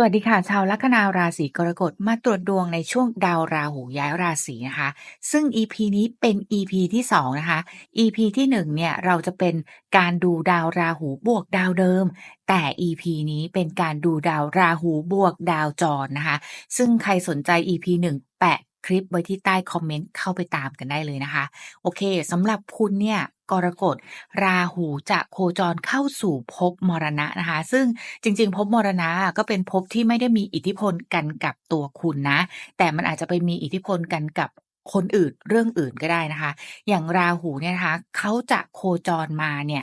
สวัสดีค่ะ ชาวลัคนาราศีกรกฎมาตรวจดวงในช่วงดาวราหูย้ายราศีนะคะ ซึ่ง EP นี้เป็น EP ที่2นะคะ EP ที่1เนี่ยเราจะเป็นการดูดาวราหูบวกดาวเดิม แต่ EP นี้เป็นการดูดาวราหูบวกดาวจรนะคะ ซึ่งใครสนใจ EP 1 แปะคลิปไว้ที่ใต้คอมเมนต์เข้าไปตามกันได้เลยนะคะ โอเคสำหรับคุณเนี่ย กรกฎราหูจะโคจรเข้าสู่ภพมรณะนะคะ ซึ่งจริง ๆภพมรณะก็เป็นภพที่ไม่ได้มีอิทธิพลกันกับตัวคุณนะ แต่มันอาจจะไปมีอิทธิพลกันกับคนอื่นเรื่องอื่นก็ได้นะคะ อย่างราหูเนี่ยนะคะเขาจะโคจรมาเนี่ย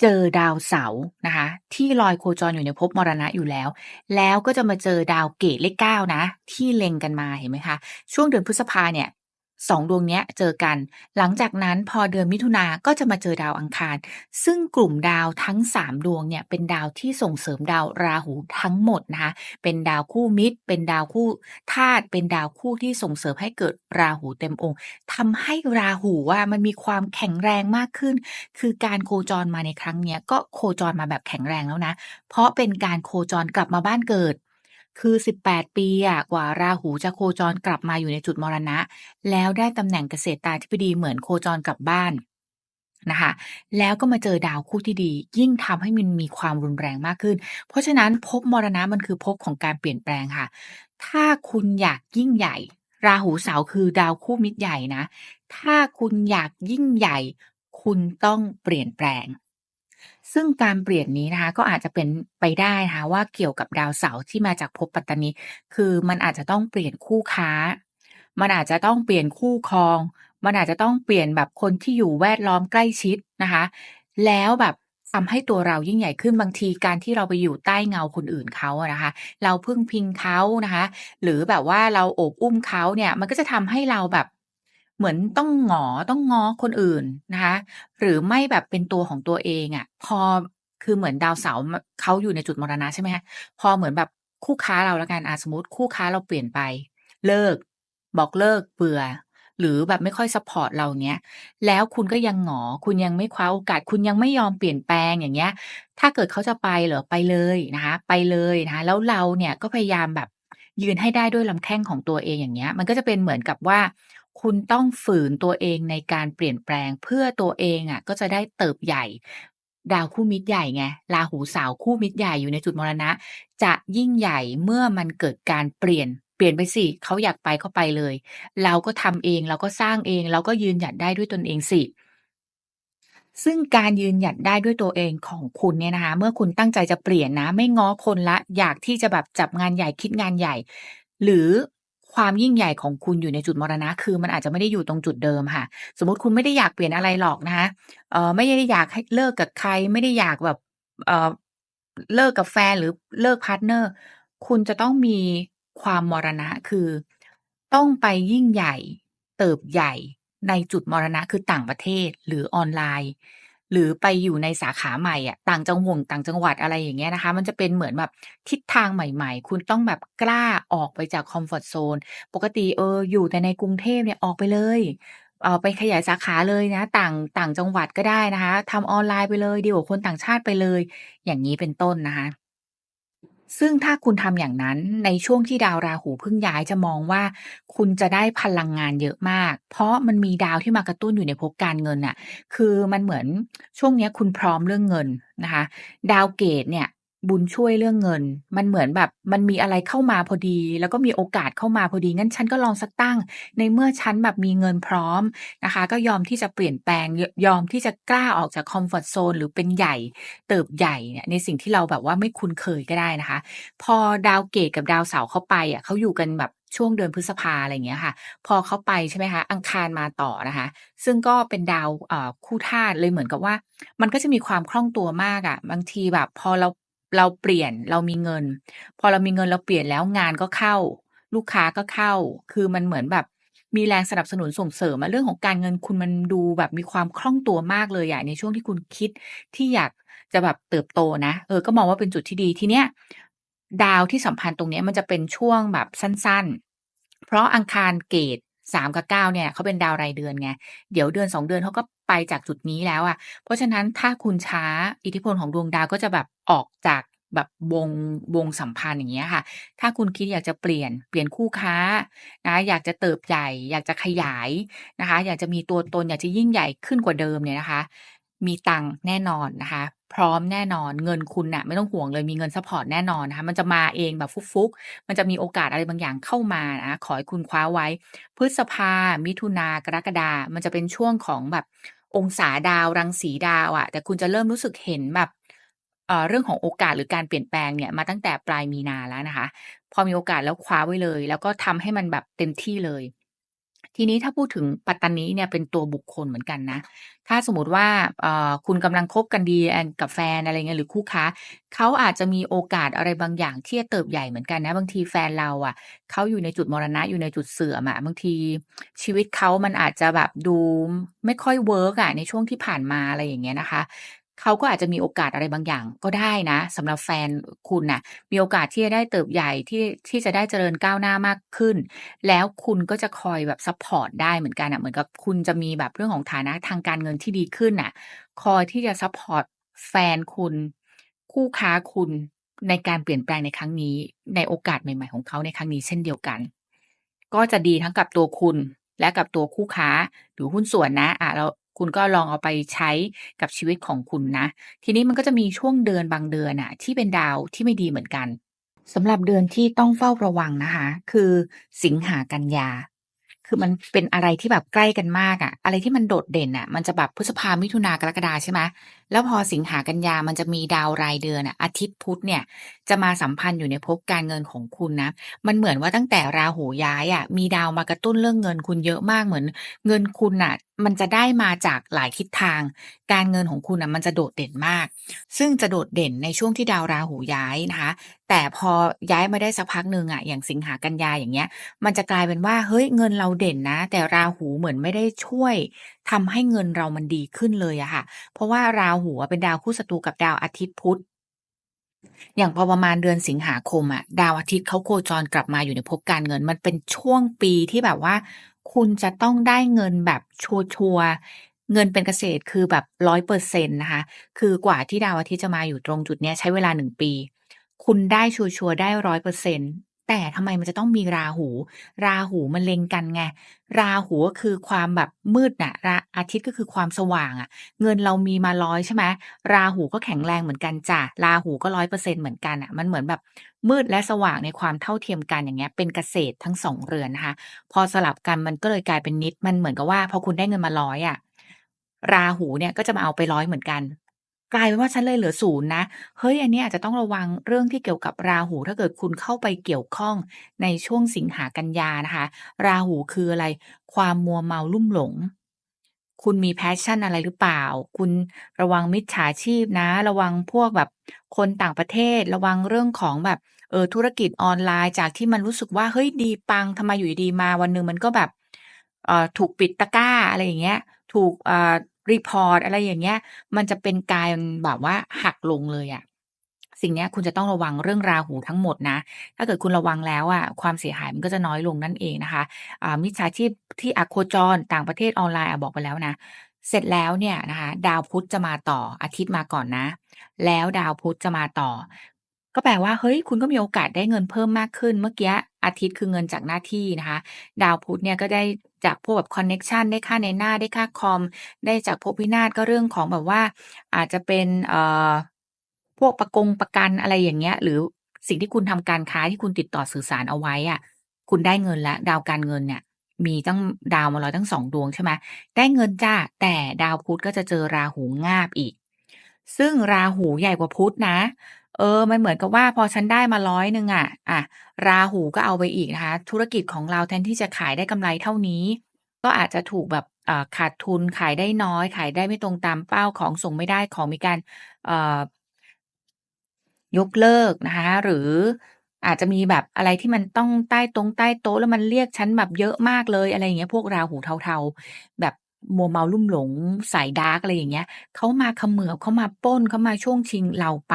เจอดาวเสาร์นะคะ ที่ลอยโคจรอยู่ในภพมรณะอยู่แล้ว แล้วก็จะมาเจอดาวเกตเลขเก้านะ ที่เล็งกันมาเห็นไหมคะ ช่วงเดือนพฤษภาเนี่ย สองดวงนี้เจอกัน หลังจากนั้นพอเดือนมิถุนาก็จะมาเจอดาวอังคาร ซึ่งกลุ่มดาวทั้ง 3 ดวงเนี่ยเป็นดาวที่ส่งเสริมดาวราหูทั้งหมดนะคะ เป็นดาวคู่มิตร เป็นดาวคู่ธาตุ เป็นดาวคู่ที่ส่งเสริมให้เกิดราหูเต็มองค์ทำให้ราหูว่ามันมีความแข็งแรงมากขึ้น คือการโคจรมาในครั้งเนี้ยก็โคจรมาแบบแข็งแรงแล้วนะ เพราะเป็นการโคจรกลับมาบ้านเกิด คือ 18 ปีอะกว่าราหูจะโคจรกลับมาอยู่ในจุดมรณะ แล้วได้ตำแหน่งเกษตรตาธิบดีเหมือนโคจรกลับบ้านนะคะแล้วก็มาเจอดาวคู่ที่ดี ยิ่งทำให้มันมีความรุนแรงมากขึ้น เพราะฉะนั้นภพมรณะมันคือภพของการเปลี่ยนแปลงค่ะ ถ้าคุณอยากยิ่งใหญ่ ราหูเสาคือดาวคู่มิตรใหญ่นะ ถ้าคุณอยากยิ่งใหญ่ คุณต้องเปลี่ยนแปลง ซึ่งการเปลี่ยนนี้นะคะก็อาจจะเป็นไปได้นะคะว่าเกี่ยวกับดาวเสาร์ที่มาจากภพปัตตานี คือมันอาจจะต้องเปลี่ยนคู่ค้า มันอาจจะต้องเปลี่ยนคู่ครอง มันอาจจะต้องเปลี่ยนแบบคนที่อยู่แวดล้อมใกล้ชิดนะคะ แล้วแบบทำให้ตัวเรายิ่งใหญ่ขึ้นบางทีการที่เราไปอยู่ใต้เงาคนอื่นเขาอะนะคะ เราพึ่งพิงเขานะคะ หรือแบบว่าเราโอบอุ้มเขาเนี่ย มันก็จะทำให้เราแบบ เหมือนต้องหงอต้องงอคนอื่นนะคะ หรือไม่แบบเป็นตัวของตัวเองอะพอคือเหมือนดาวเสาเขาอยู่ในจุดมรณะใช่ไหมคะพอเหมือนแบบคู่ค้าเราแล้วกันอาสมมุติคู่ค้าเราเปลี่ยนไป เลิก บอกเลิกเบื่อ หรือแบบไม่ค่อยซัปอร์ตเราเงี้ย แล้วคุณก็ยังหงอ คุณยังไม่คว้าโอกาส คุณยังไม่ยอมเปลี่ยนแปลงอย่างเงี้ย ถ้าเกิดเขาจะไปเหรอไปเลยนะคะ ไปเลยนะคะแล้วเราเนี่ยก็พยายามแบบยืนให้ได้ด้วยลำแข้งของตัวเองอย่างเงี้ย มันก็จะเป็นเหมือนกับว่า คุณต้องฝืนตัวเองในการเปลี่ยนแปลงเพื่อตัวเองอะ ก็จะได้เติบใหญ่ ดาวคู่มิตรใหญ่ไงราหูสาร์คู่มิตรใหญ่อยู่ในจุดมรณะ จะยิ่งใหญ่เมื่อมันเกิดการเปลี่ยนเปลี่ยนไปสิเขาอยากไปก็ไปเลย เราก็ทำเองเราก็สร้างเองเราก็ยืนหยัดได้ด้วยตนเองสิซึ่งการยืนหยัดได้ด้วยตัวเองของคุณเนี่ยนะคะ เมื่อคุณตั้งใจจะเปลี่ยนนะ ไม่ง้อคนล้วอยากที่จะแบบจับงานใหญ่คิดงานใหญ่ หรือ ความยิ่งใหญ่ของคุณอยู่ในจุดมรณะ คือมันอาจจะไม่ได้อยู่ตรงจุดเดิมค่ะ สมมติคุณไม่ได้อยากเปลี่ยนอะไรหรอกนะคะเออไม่ได้อยากให้เลิกกับใคร ไม่ได้อยากแบบเออเลิกกับแฟนหรือเลิกพาร์ตเนอร์ คุณจะต้องมีความมรณะคือ ต้องไปยิ่งใหญ่ เติบใหญ่ในจุดมรณะคือต่างประเทศหรือออนไลน์ หรือไปอยู่ในสาขาใหม่อะต่างจังหวงต่างจังหวัดอะไรอย่างเงี้ยนะคะ มันจะเป็นเหมือนแบบทิศทางใหม่ๆ คุณต้องแบบกล้าออกไปจากคอมฟอร์ทโซนปกติเอออยู่แต่ในกรุงเทพเนี่ยออกไปเลยเอ่อไปขยายสาขาเลยนะ ต่างต่างจังหวัดก็ได้นะคะทำออนไลน์ไปเลยดีกว่าคนต่างชาติไปเลย อย่างนี้เป็นต้นนะคะ ซึ่งถ้าคุณทำอย่างนั้นในช่วงที่ดาวราหูเพิ่งย้ายจะมองว่า คุณจะได้พลังงานเยอะมาก เพราะมันมีดาวที่มากระตุ้นอยู่ในภพการเงินน่ะ คือมันเหมือนช่วงนี้คุณพร้อมเรื่องเงินนะคะ ดาวเกตเนี่ย บุญช่วยเรื่องเงิน มันเหมือนแบบ มันมีอะไรเข้ามาพอดี แล้วก็มีโอกาสเข้ามาพอดี งั้นฉันก็ลองสักตั้ง ในเมื่อฉันแบบมีเงินพร้อมนะคะ ก็ยอมที่จะเปลี่ยนแปลง ยอมที่จะกล้าออกจากคอมฟอร์ตโซนหรือเป็นใหญ่ เติบใหญ่เนี่ยในสิ่งที่เราแบบว่าไม่คุ้นเคยก็ได้นะคะ พอดาวเกตกับดาวเสาเข้าไปอะเขาอยู่กันแบบช่วงเดือนพฤษภาอะไรอย่างเงี้ยค่ะ พอเขาไปใช่ไหมคะ อังคารมาต่อนะคะ ซึ่งก็เป็นดาวคู่ธาตุเลยเหมือนกับว่า มันก็จะมีความคล่องตัวมากอะ บางทีแบบ พอเรา เราเปลี่ยนเรามีเงิน พอเรามีเงินเราเปลี่ยนแล้วงานก็เข้า ลูกค้าก็เข้า คือมันเหมือนแบบมีแรงสนับสนุนส่งเสริมอะเรื่องของการเงินคุณมันดูแบบมีความคล่องตัวมากเลยอะในช่วงที่คุณคิดที่อยากจะแบบเติบโตนะ เออ ก็มองว่าเป็นจุดที่ดีทีเนี้ยดาวที่สัมพันธ์ตรงเนี้ยมันจะเป็นช่วงแบบสั้น ๆ เพราะอังคารเกต สามกับเก้าเนี่ยเขาเป็นดาวรายเดือนไง เดี๋ยวเดือนสองเดือนเขาก็ไปจากจุดนี้แล้วอะ เพราะฉะนั้นถ้าคุณช้าอิทธิพลของดวงดาวก็จะแบบออกจากแบบวงวงสัมพันธ์อย่างเงี้ยค่ะ ถ้าคุณคิดอยากจะเปลี่ยนเปลี่ยนคู่ค้านะอยากจะเติบใหญ่ อยากจะขยายนะคะ อยากจะมีตัวตนอยากจะยิ่งใหญ่ขึ้นกว่าเดิมเนี่ยนะคะ มีตังค์แน่นอนนะคะ พร้อมแน่นอนเงินคุณน่ะไม่ต้องห่วงเลยมีเงินซัปพอร์ตแน่นอนนะคะ มันจะมาเองแบบฟุกๆ มันจะมีโอกาสอะไรบางอย่างเข้ามานะขอให้คุณคว้าไว้ พฤษภา มิถุนากรกฎามันจะเป็นช่วงของแบบองศาดาวรังสีดาวอะแต่คุณจะเริ่มรู้สึกเห็นแบบเอ่อเรื่องของโอกาสหรือการเปลี่ยนแปลงเนี่ยมาตั้งแต่ปลายมีนาแล้วนะคะ พอมีโอกาสแล้วคว้าไว้เลย แล้วก็ทำให้มันแบบเต็มที่เลย ทีนี้ถ้าพูดถึงปัตตานีเนี่ยเป็นตัวบุคคลเหมือนกันนะ ถ้าสมมติว่าคุณกำลังคบกันดีแอนกับแฟนอะไรเงี้ยหรือคู่ค้าเขาอาจจะมีโอกาสอะไรบางอย่างที่จะเติบใหญ่เหมือนกันนะ บางทีแฟนเราอะเขาอยู่ในจุดมรณะอยู่ในจุดเสื่อมอะบางทีชีวิตเขามันอาจจะแบบดูไม่ค่อยเวิร์กอะในช่วงที่ผ่านมาอะไรอย่างเงี้ยนะคะ เขาก็อาจจะมีโอกาสอะไรบางอย่างก็ได้นะสำหรับแฟนคุณน่ะ มีโอกาสที่จะได้เติบใหญ่ที่ที่จะได้เจริญก้าวหน้ามากขึ้น แล้วคุณก็จะคอยแบบซัปพอร์ตได้เหมือนกันน่ะเหมือนกับคุณจะมีแบบเรื่องของฐานะทางการเงินที่ดีขึ้นน่ะ คอยที่จะซัปพอร์ตแฟนคุณ คู่ค้าคุณในการเปลี่ยนแปลงในครั้งนี้ ในโอกาสใหม่ๆของเขาในครั้งนี้เช่นเดียวกัน ก็จะดีทั้งกับตัวคุณและกับตัวคู่ค้าหรือหุ้นส่วนนะอ่าแล้ว คุณก็ลองเอาไปใช้กับชีวิตของคุณนะ ทีนี้มันก็จะมีช่วงเดือนบางเดือนน่ะที่เป็นดาวที่ไม่ดีเหมือนกันสำหรับเดือนที่ต้องเฝ้าระวังนะคะ คือสิงหากันยา คือมันเป็นอะไรที่แบบใกล้กันมากอะอะไรที่มันโดดเด่นอะมันจะแบบพฤษภามิถุนากรกฎาใช่ไหม แล้วพอสิงหากันยามันจะมีดาวรายเดือนน่ะอาทิตย์พุธเนี่ย จะมาสัมพันธ์อยู่ในภพการเงินของคุณนะ มันเหมือนว่าตั้งแต่ราหูย้ายอะมีดาวมากระตุ้นเรื่องเงินคุณเยอะมากเหมือน เงินคุณน่ะมันจะได้มาจากหลายทิศทาง การเงินของคุณน่ะมันจะโดดเด่นมาก ซึ่งจะโดดเด่นในช่วงที่ดาวราหูย้ายนะคะ แต่พอย้ายมาได้สักพักหนึ่งอะอย่างสิงหากันยาอย่างเงี้ย มันจะกลายเป็นว่าเฮ้ยเงินเราเด่นนะ แต่ราหูเหมือนไม่ได้ช่วย ทำให้เงินเรามันดีขึ้นเลยอะค่ะ เพราะว่าราหูเป็นดาวคู่ศัตรูกับดาวอาทิตย์พุธอย่างพอประมาณเดือนสิงหาคมอะดาวอาทิตย์เขาโคจรกลับมาอยู่ในภพการเงิน มันเป็นช่วงปีที่แบบว่า คุณจะต้องได้เงินแบบชัวร์เงินเป็นเกษตรคือแบบ100%นนะคะ คือกว่าที่ดาวอาทิตย์จะมาอยู่ตรงจุดเนี้ยใช้เวลา1ปี คุณได้ชัวร์ได้100% แต่ทำไมมันจะต้องมีราหู ราหูมันเล็งกันไง ราหูก็คือความแบบมืดน่ะราอาทิตย์ก็คือความสว่างอะเงินเรามีมา100ใช่ไหมราหูก็แข็งแรงเหมือนกันจ้ะ ราหูก็100%เปอร์เซ็นเหมือนกันน่ะ มันเหมือนแบบมืดและสว่างในความเท่าเทียมกันอย่างเงี้ย เป็นเกษตรทั้ง2เรือนนะคะ พอสลับกันมันก็เลยกลายเป็นนิด มันเหมือนกับว่าพอคุณได้เงินมา100อะราหูเนี่ยก็จะมาเอาไป100เหมือนกัน กลายเป็นว่าฉันเลยเหลือ0นย์นะ เฮ้ยอันนี้อาจจะต้องระวังเรื่องที่เกี่ยวกับราหู ถ้าเกิดคุณเข้าไปเกี่ยวข้องในช่วงสิงหากันยานะคะ ราหูคืออะไร ความมัวเมาลุ่มหลง คุณมี passion อะไรหรือเปล่า คุณระวังมิจฉาชีพนะ ระวังพวกแบบคนต่างประเทศ ระวังเรื่องของแบบเออธุรกิจออนไลน์จากที่มันรู้สึกว่าเฮ้ยดีปังทำไมอยู่ดีมาวันหนึ่งมันก็แบบเอ่อถูกปิดตะกร้าอะไรอย่างเงี้ย ถูกอ่า รีพอร์ตอะไรอย่างเงี้ย มันจะเป็นการแบบว่าหักลงเลยอะสิ่งนี้คุณจะต้องระวังเรื่องราหูทั้งหมดนะ ถ้าเกิดคุณระวังแล้วอะความเสียหายมันก็จะน้อยลงนั่นเองนะคะอ่ามิจฉาชีพที่อโคจรต่างประเทศออนไลน์อะบอกไปแล้วนะ เสร็จแล้วเนี่ยนะคะ ดาวพุธจะมาต่ออาทิตย์มาก่อนนะ แล้วดาวพุธจะมาต่อ ก็แปลว่าเฮ้ยคุณก็มีโอกาสได้เงินเพิ่มมากขึ้น เมื่อกี้อาทิตย์คือเงินจากหน้าที่นะคะ ดาวพุธเนี่ยก็ได้จากพวกแบบคอนเน็กชันได้ค่าในหน้าได้ค่าคอม ได้จากพวกพินาศก็เรื่องของแบบว่า อาจจะเป็นเอ่อพวกประกงประกันอะไรอย่างเงี้ย หรือสิ่งที่คุณทำการค้าที่คุณติดต่อสื่อสารเอาไว้อะคุณได้เงินแล้วดาวการเงินเนี่ยมีตั้งดาวมาแล้วตั้ง2ดวงใช่ไหมได้เงินจ้ะแต่ดาวพุธก็จะเจอราหูงาบอีก ซึ่งราหูใหญ่กว่าพุธนะ เออ มันเหมือนกับว่าพอฉันได้มา100หนึ่งอะอะราหูก็เอาไปอีกนะคะ ธุรกิจของเราแทนที่จะขายได้กำไรเท่านี้ ก็อาจจะถูกแบบอ่าขาดทุนขายได้น้อย ขายได้ไม่ตรงตามเป้าของส่งไม่ได้ของมีการเอ่อยกเลิกนะคะ หรืออาจจะมีแบบอะไรที่มันต้องใต้ตงใต้โต๊ะแล้วมันเรียกฉันแบบเยอะมากเลยอะไรอย่างเงี้ย พวกราหูเทาๆ แบบมัวเมาลุ่มหลงสายดาร์กอะไรอย่างเงี้ยเขามาเขมือบเขามาปล้นเขามาช่วงชิงเราไป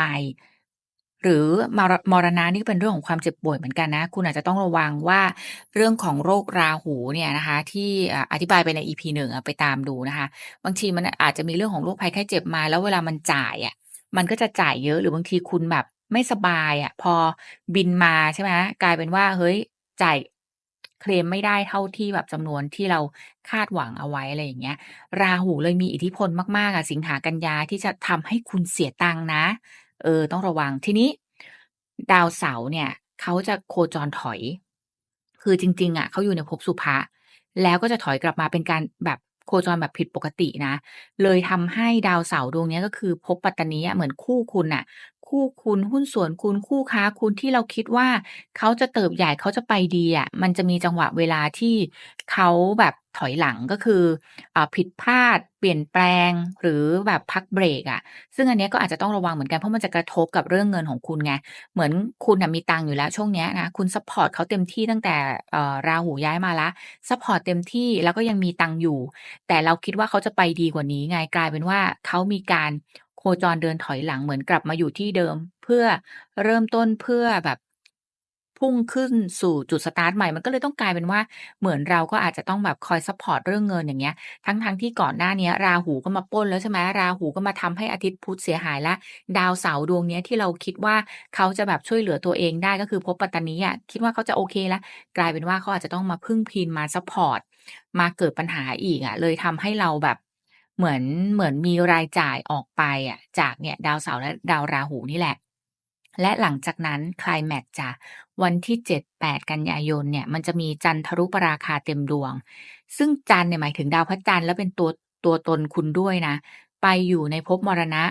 หรือมรมรณะนี่ก็เป็นเรื่องของความเจ็บป่วยเหมือนกันนะ คุณอาจจะต้องระวังว่าเรื่องของโรคราหูเนี่ยนะคะ ที่อธิบายไปใน EP 1อะไปตามดูนะคะ บางทีมันอาจจะมีเรื่องของโรคภัยไข้เจ็บมา แล้วเวลามันจ่ายอะมันก็จะจ่ายเยอะหรือบางทีคุณแบบไม่สบายอะ พอบินมาใช่ไหมกลายเป็นว่าเฮ้ยจ่ายเคลมไม่ได้เท่าที่แบบจำนวนที่เราคาดหวังเอาไว้อะไรอย่างเงี้ย ราหูเลยมีอิทธิพลมากๆอะสิงหากันยาที่จะทำให้คุณเสียตังค์นะ เออ ต้องระวังทีนี้ ดาวเสาร์เนี่ย เขาจะโคจรถอย คือจริง ๆ อะเขาอยู่ในภพสุภะแล้วก็จะถอยกลับมาเป็นการแบบโคจรแบบผิดปกตินะ เลยทำให้ดาวเสาร์ดวงนี้ก็คือภพปัตตานีอะเหมือนคู่คุณน่ะ คู่คุณหุ้นส่วนคุณคู่ค้าคุณที่เราคิดว่าเขาจะเติบใหญ่เขาจะไปดีอะมันจะมีจังหวะเวลาที่เขาแบบถอยหลังก็คืออผิดพลาด เปลี่ยนแปลงหรือแบบพักเบรกอะซึ่งอันนี้ก็อาจจะต้องระวังเหมือนกันเพราะมันจะกระทบกับเรื่องเงินของคุณไงเหมือนคุณมีตังค์อยู่แล้วช่วงนี้นะคุณซัปพอร์ตเขาเต็มที่ตั้งแต่ราหูย้ายมาล้วซัปพอร์ตเต็มที่แล้วก็ยังมีตังค์อยู่ แต่เราคิดว่าเขาจะไปดีกว่านี้ไงกลายเป็นว่าเขามีการ โคจรเดินถอยหลังเหมือนกลับมาอยู่ที่เดิม เพื่อเริ่มต้นเพื่อแบบพุ่งขึ้นสู่จุดสตาร์ตใหม่ มันก็เลยต้องกลายเป็นว่าเหมือนเราก็อาจจะต้องแบบคอยซัปพอร์ตเรื่องเงินอย่างเงี้ย ทั้งๆที่ก่อนหน้านี้ราหูก็มาป้นแล้วใช่ไหมราหูก็มาทำให้อาทิตย์พุธเสียหายแล้วดาวเสาร์ดวงเนี้ยที่เราคิดว่าเขาจะแบบช่วยเหลือตัวเองได้ก็คือภพปัตตานีอะคิดว่าเขาจะโอเคแล้วกลายเป็นว่าเขาอาจจะต้องมาพึ่งพิงมาซัปพอร์ตมาเกิดปัญหาอีกอะเลยทำให้เราแบบ เหมือนเหมือนมีรายจ่ายออกไปอะจากเนี่ยดาวเสาร์และดาวราหูนี่แหละ และหลังจากนั้นคลายแม็กจ้ะวันที่ 7-8 กันยายนเนี่ยมันจะมีจันทรุปราคาเต็มดวง ซึ่งจันเนี่ยหมายถึงดาวพระจันทร์แล้วเป็นตัวตัวตนคุณด้วยนะ ไปอยู่ในภพมรณะ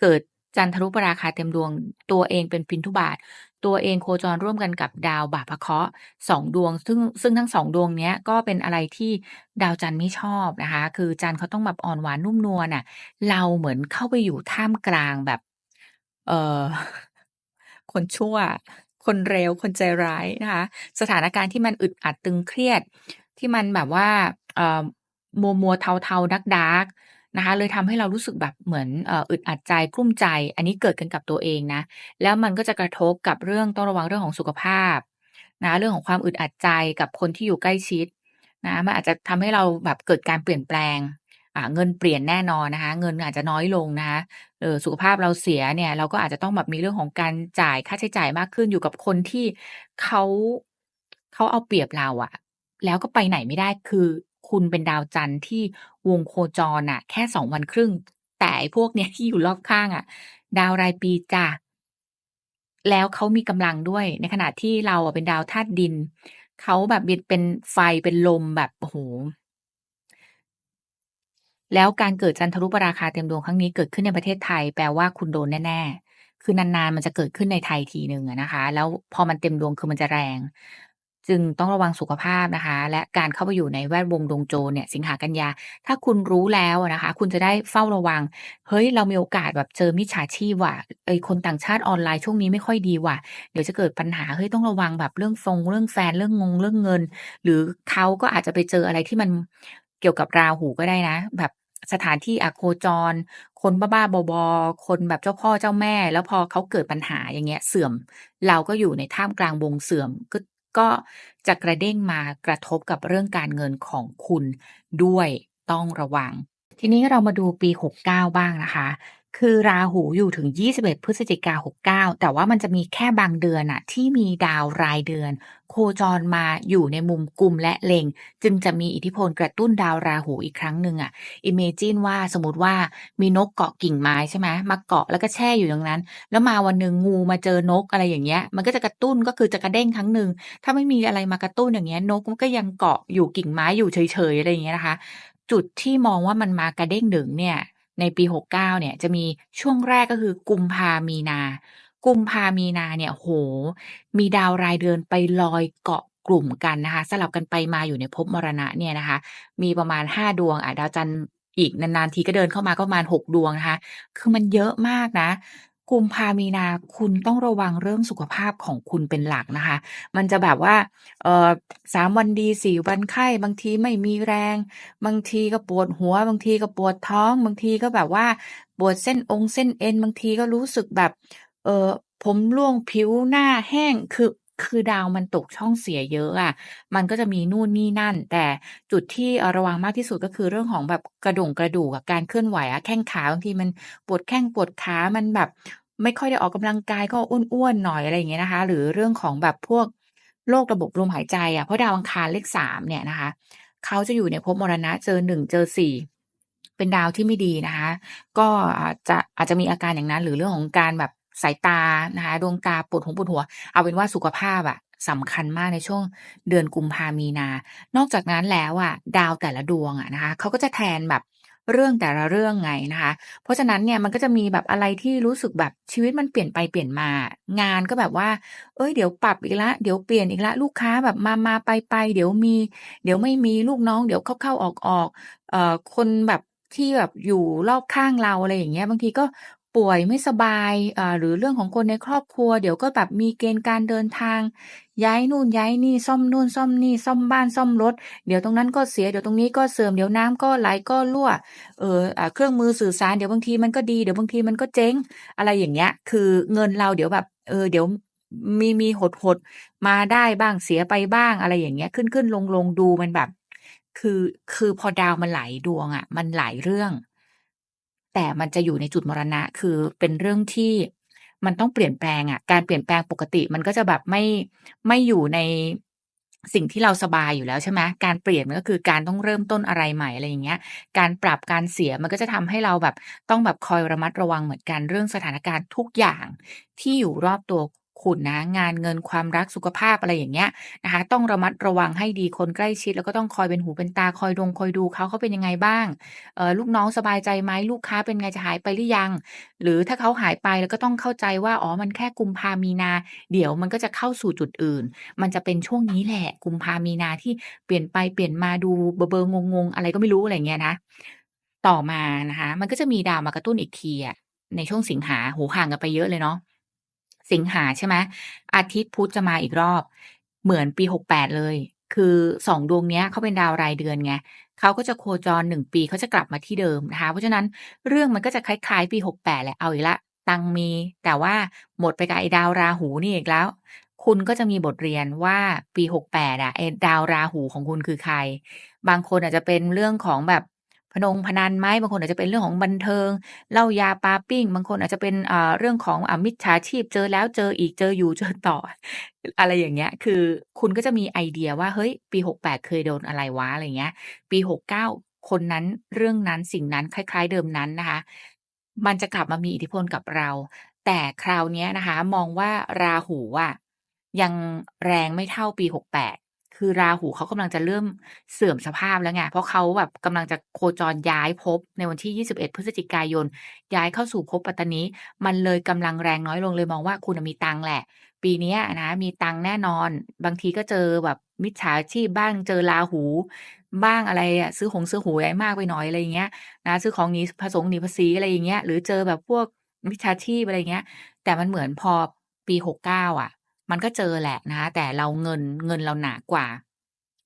เกิดจันทรุปราคาเต็มดวง ตัวเองเป็นพินทุบาท ตัวเองโคจรร่วมกันกับดาวบาปเคราะห์สองดวง ซึ่งซึ่งทั้งสองดวงเนี้ยก็เป็นอะไรที่ดาวจันทร์ไม่ชอบนะคะ คือจันทร์เขาต้องแบบอ่อนหวานนุ่มนวลน่ะ เราเหมือนเข้าไปอยู่ท่ามกลางแบบ เออคนชั่ว คนเลวคนใจร้ายนะคะ สถานการณ์ที่มันอึดอัดตึงเครียด ที่มันแบบว่าเอ่อมัวๆเทาๆดาร์กๆ นะคะเลยทำให้เรารู้สึกแบบเหมือนอึดอัดใจกลุ้มใจ อันนี้เกิดขึ้นกับตัวเองนะ แล้วมันก็จะกระทบกับเรื่องต้องระวังเรื่องของสุขภาพนะเรื่องของความอึดอัดใจกับคนที่อยู่ใกล้ชิดนะมันอาจจะทำให้เราแบบเกิดการเปลี่ยนแปลงอ่าเงินเปลี่ยนแน่นอนนะคะ เงินอาจจะน้อยลงนะคะเออสุขภาพเราเสียเนี่ยเราก็อาจจะต้องแบบมีเรื่องของการจ่ายค่าใช้จ่ายมากขึ้นอยู่กับคนที่เขาเขาเอาเปรียบเราอะแล้วก็ไปไหนไม่ได้คือ คุณเป็นดาวจันทร์ที่วงโคจรน่ะแค่2วันครึ่ง แต่พวกเนี้ยที่อยู่รอบข้างอะดาวรายปีจ้ะแล้วเขามีกำลังด้วย ในขณะที่เราอะเป็นดาวธาตุดินเขาแบบเป็นไฟเป็นลมแบบโอ้โฮแล้วการเกิดจันทรุปราคาเต็มดวงครั้งนี้เกิดขึ้นในประเทศไทย แปลว่าคุณโดนแน่ๆคือนานๆมันจะเกิดขึ้นในไทยทีหนึ่งอะนะคะ แล้วพอมันเต็มดวงคือมันจะแรง จึงต้องระวังสุขภาพนะคะ และการเข้าไปอยู่ในแวดวงดวงโจรเนี่ยสิงหากันยา ถ้าคุณรู้แล้วนะคะ คุณจะได้เฝ้าระวัง เฮ้ย เรามีโอกาสแบบเจอมิจฉาชีพว่ะไอคนต่างชาติออนไลน์ช่วงนี้ไม่ค่อยดีว่ะ เดี๋ยวจะเกิดปัญหาเฮ้ยต้องระวังแบบเรื่องฟงเรื่องแฟนเรื่องงงเรื่องเงิน หรือเขาก็อาจจะไปเจออะไรที่มันเกี่ยวกับราหูก็ได้นะ แบบสถานที่อโคจร คนบ้าๆบอๆคนแบบเจ้าพ่อเจ้าแม่ แล้วพอเขาเกิดปัญหาอย่างเงี้ยเสื่อม เราก็อยู่ในท่ามกลางวงเสื่อมก็ ก็จะกระเด้งมากระทบกับเรื่องการเงินของคุณด้วยต้องระวัง ทีนี้เรามาดูปี 69 บ้างนะคะ คือราหูอยู่ถึง 21 พฤศจิกา 69 แต่ว่ามันจะมีแค่บางเดือนน่ะที่มีดาวรายเดือน โคจรมาอยู่ในมุมกุมและเล็งจึงจะมีอิทธิพลกระตุ้นดาวราหูอีกครั้งหนึ่งอะ Imagine ว่าสมมติว่ามีนกเกาะกิ่งไม้ใช่ไหมมาเกาะแล้วก็แช่อยู่ตรงนั้น แล้วมาวันหนึ่งงูมาเจอนกอะไรอย่างเงี้ย มันก็จะกระตุ้นก็คือจะกระเด้งครั้งหนึ่งถ้าไม่มีอะไรมากระตุ้นอย่างเงี้ยนกมันก็ยังเกาะอยู่กิ่งไม้อยู่เฉยๆอะไรอย่างเงี้ยนะคะ จุดที่มองว่ามันมากระเด้งดึงเนี่ย ในปี 69 เนี่ยจะมีช่วงแรกก็คือกุมภามีนา กุมภามีนาเนี่ยโห มีดาวรายเดือนไปลอยเกาะกลุ่มกันนะคะสลับกันไปมาอยู่ในภพมรณะเนี่ยนะคะ มีประมาณ 5 ดวงอะดาวจันทร์อีกนานๆทีก็เดินเข้ามาก็ประมาณ 6 ดวงนะคะ คือมันเยอะมากนะ กุมภามีนาคุณต้องระวังเรื่องสุขภาพของคุณเป็นหลักนะคะ มันจะแบบว่าเออสามวันดีสี่วันไข้ บางทีไม่มีแรง บางทีก็ปวดหัว บางทีก็ปวดท้อง บางทีก็แบบว่าปวดเส้นองค์เส้นเอ็น บางทีก็รู้สึกแบบ เออผมร่วงผิวหน้าแห้งคือ คือดาวมันตกช่องเสียเยอะอะ มันก็จะมีนู่นนี่นั่น แต่จุดที่ระวังมากที่สุดก็คือเรื่องของแบบกระดงกระดูกอะการเคลื่อนไหวอะแข้งขาบางทีมันปวดแข้งปวดขามันแบบ ไม่ค่อยได้ออกกำลังกายก็อ้วนๆหน่อยอะไรอย่างเงี้ยนะคะ หรือเรื่องของแบบพวกโรคระบบลมหายใจอะเพราะดาวอังคารเลข3เนี่ยนะคะเขาจะอยู่ในภพมรณะเจอ1เจอ4เป็นดาวที่ไม่ดีนะคะ ก็อาจจะอาจจะมีอาการอย่างนั้น หรือเรื่องของการแบบ สายตานะคะดวงตาปวดหูปวดหัว เอาเป็นว่าสุขภาพอะสำคัญมากในช่วงเดือนกุมภามีนา นอกจากนั้นแล้วอะดาวแต่ละดวงอะนะคะเขาก็จะแทนแบบเรื่องแต่ละเรื่องไงนะคะ เพราะฉะนั้นเนี่ยมันก็จะมีแบบอะไรที่รู้สึกแบบชีวิตมันเปลี่ยนไปเปลี่ยนมา งานก็แบบว่าเฮ้ยเดี๋ยวปรับอีกแล้วเดี๋ยวเปลี่ยนอีกแล้วลูกค้าแบบมาๆไปๆเดี๋ยวมี เดี๋ยวไม่มีลูกน้อง เดี๋ยวเข้าๆออกๆเอ่อคนแบบที่แบบอยู่รอบข้างเราอะไรอย่างเงี้ย บางทีก็ ป่วยไม่สบายอ่าหรือเรื่องของคนในครอบครัว เดี๋ยวก็แบบมีเกณฑ์การเดินทาง ย้ายนู่นย้ายนี่ซ่อมนู่นซ่อมนี่ซ่อมบ้านซ่อมรถ เดี๋ยวตรงนั้นก็เสียเดี๋ยวตรงนี้ก็เสื่อมเดี๋ยวน้ำก็ไหลก็รั่วเอออ่าเครื่องมือสื่อสารเดี๋ยวบางทีมันก็ดีเดี๋ยวบางทีมันก็เจ๊ง อะไรอย่างเงี้ย คือเงินเราเดี๋ยวแบบเออเดี๋ยวมีๆหดๆมาได้บ้างเสียไปบ้างอะไรอย่างเงี้ยขึ้นๆลงๆดูมันแบบ คือคือพอดาวมันไหลดวงอะ มันหลายเรื่อง แต่มันจะอยู่ในจุดมรณะ คือเป็นเรื่องที่มันต้องเปลี่ยนแปลงอะการเปลี่ยนแปลงปกติมันก็จะแบบไม่ไม่อยู่ในสิ่งที่เราสบายอยู่แล้วใช่ไหมการเปลี่ยนมันก็คือการต้องเริ่มต้นอะไรใหม่อะไรอย่างเงี้ย การปรับการเสียมันก็จะทำให้เราแบบต้องแบบคอยระมัดระวังเหมือนกันเรื่องสถานการณ์ทุกอย่างที่อยู่รอบตัว คุณนะงานเงินความรักสุขภาพอะไรอย่างเงี้ยนะคะ ต้องระมัดระวังให้ดีคนใกล้ชิด แล้วก็ต้องคอยเป็นหูเป็นตาคอยดงคอยดูเขาเขาเป็นยังไงบ้างเออลูกน้องสบายใจไหมลูกค้าเป็นไงจะหายไปหรือยัง หรือถ้าเขาหายไปเราก็ต้องเข้าใจว่าอ๋อมันแค่กุมภามีนา เดี๋ยวมันก็จะเข้าสู่จุดอื่น มันจะเป็นช่วงนี้แหละกุมภามีนาที่เปลี่ยนไปเปลี่ยนมาดูเบลอๆงงๆอะไรก็ไม่รู้อะไรเงี้ยนะต่อมานะคะ มันก็จะมีดาวมากระตุ้นอีกทีอะในช่วงสิงหาโอ้โฮห่างกันไปเยอะเลยเนาะ สิงหาใช่ไหมอาทิตย์พุธจะมาอีกรอบ เหมือนปี68เลย คือ2ดวงเนี้ยเขาเป็นดาวรายเดือนไงเขาก็จะโคจร1ปีเขาจะกลับมาที่เดิมนะคะเพราะฉะนั้นเรื่องมันก็จะคล้ายๆ ปี68แหละเอาอีกล้วตังมี แต่ว่าหมดไปกับไอ้ดาวราหูนี่อีกแล้ว คุณก็จะมีบทเรียนว่าปี68อะไอ้ดาวราหูของคุณคือใคร บางคนอาจจะเป็นเรื่องของแบบ พนงพนันไหมบางคนอาจจะเป็นเรื่องของบันเทิงเล้ายาปาปิ้ง บางคนอาจจะเป็นเรื่องของอมิจฉาชีพเจอแล้วเจออีกเจออยู่เจอต่อ อะไรอย่างเงี้ย คือคุณก็จะมีไอเดียว่าเฮ้ยปี 68 เคยโดนอะไรวะอะไรเงี้ย ปี 69 คนนั้นเรื่องนั้นสิ่งนั้นคล้าย ๆ เดิมนั้นนะคะ มันจะกลับมามีอิทธิพลกับเรา แต่คราวนี้นะคะ มองว่าราหูอะยังแรงไม่เท่าปี 68 คือราหูเขากำลังจะเริ่มเสื่อมสภาพแล้วไงเพราะเขาแบบกำลังจะโคจรย้ายภพในวันที่ 21 พฤศจิกายน ย้ายเข้าสู่ภพปัตตนิมันเลยกำลังแรงน้อยลงเลยมองว่าคุณมีตังค์แหละ ปีนี้นะมีตังค์แน่นอน บางทีก็เจอแบบมิจฉาชีพบ้างเจอราหู บ้างอะไรอะซื้อหงซื้อหวยมากไปหน่อยอะไรอย่างเงี้ยนะซื้อของหนีภาษงหนีภาษีอะไรอย่างเงี้ยหรือเจอแบบพวกมิจฉาชีพอะไรเงี้ย แต่มันเหมือนพอปี69อะ มันก็เจอแหละนะคะแต่เราเงินเงินเราหนากว่า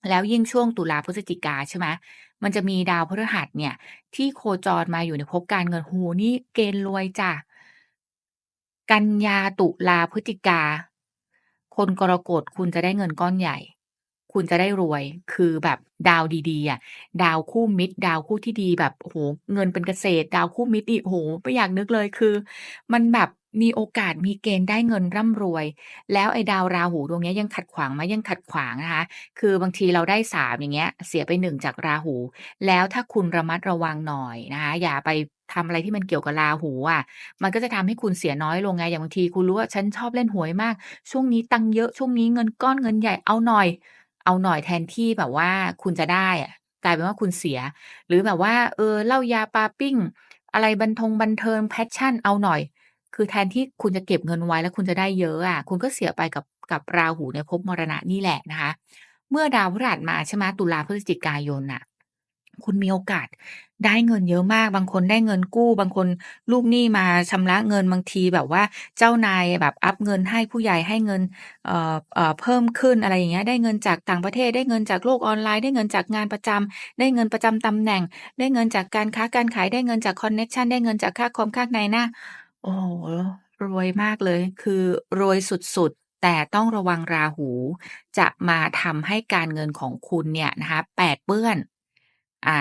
แล้วยิ่งช่วงตุลาพฤศจิกาใช่ไหมมันจะมีดาวพฤหัสเนี่ย ที่โคจรมาอยู่ในภพการเงินโอ้โฮนี่เกณฑ์รวยจ้ะกันยาตุลาพฤศจิกา คนกรกฎคุณจะได้เงินก้อนใหญ่ คุณจะได้รวยคือแบบดาวดีๆอะดาวคู่มิตร ดาวคู่ที่ดีแบบโอ้โฮเงินเป็นเกษตร ดาวคู่มิตรอีกโอ้โฮไม่อยากนึกเลยคือ มันแบบ มีโอกาสมีเกณฑ์ได้เงินร่ำรวย แล้วไอ้ดาวราหูดวงนี้ยังขัดขวางไหมยังขัดขวางนะคะ คือบางทีเราได้3อย่างเงี้ย เสียไป1จากราหู แล้วถ้าคุณระมัดระวังหน่อยนะคะอย่าไปทำอะไรที่มันเกี่ยวกับราหูอะมันก็จะทำให้คุณเสียน้อยลงไง อย่างบางทีคุณรู้ว่าฉันชอบเล่นหวยมาก ช่วงนี้ตังเยอะ ช่วงนี้เงินก้อนเงินใหญ่ เอาหน่อย เอาหน่อยแทนที่แบบว่าคุณจะได้อะกลายเป็นว่าคุณเสีย หรือแบบว่า เออ เล้ายาปาปิ้ง อะไรบันทงบันเทิง passion เอาหน่อย คือแทนที่คุณจะเก็บเงินไว้แล้วคุณจะได้เยอะอะ คุณก็เสียไปกับ กับราหูในภพมรณะนี่แหละนะคะ เมื่อดาวพฤหัสมาใช่ไหมตุลาพฤศจิกายนน่ะ คุณมีโอกาสได้เงินเยอะมาก บางคนได้เงินกู้ บางคนลูกหนี้มาชำระเงินบางทีแบบว่าเจ้านายแบบอัปเงินให้ผู้ใหญ่ให้เงินเอ่อเอ่อเพิ่มขึ้นอะไรอย่างเงี้ย ได้เงินจากต่างประเทศ ได้เงินจากโลกออนไลน์ ได้เงินจากงานประจำได้เงินประจำตำแหน่ง ได้เงินจากการค้าการขาย ได้เงินจากคอนเน็ชันได้เงินจากค่าคอมค่าในหน้า โอ้โฮรรวยมากเลย คือรวยสุด ๆ แต่ต้องระวังราหู จะมาทำให้การเงินของคุณเนี่ยนะคะ แปดเปื้อน อ่า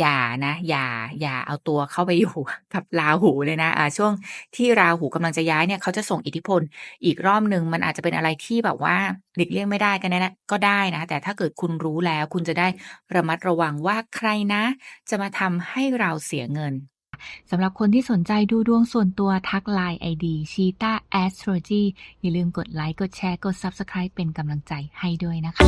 อย่านะ อย่า อย่าเอาตัวเข้าไปอยู่ กับราหูเลยนะ อ่า ช่วงที่ราหูกำลังจะย้ายเนี่ย เขาจะส่งอิทธิพลอีกรอบหนึ่ง มันอาจจะเป็นอะไรที่แบบว่าหลีกเลี่ยงไม่ได้ก็ได้นะ ก็ได้นะ แต่ถ้าเกิดคุณรู้แล้ว คุณจะได้ระมัดระวังว่า ใครนะจะมาทำให้เราเสียเงิน สำหรับคนที่สนใจดูดวงส่วนตัวทักไลน์ ID Cheetah Astrology อย่าลืมกดไลค์ กดแชร์ กด Subscribe เป็นกำลังใจให้ด้วยนะคะ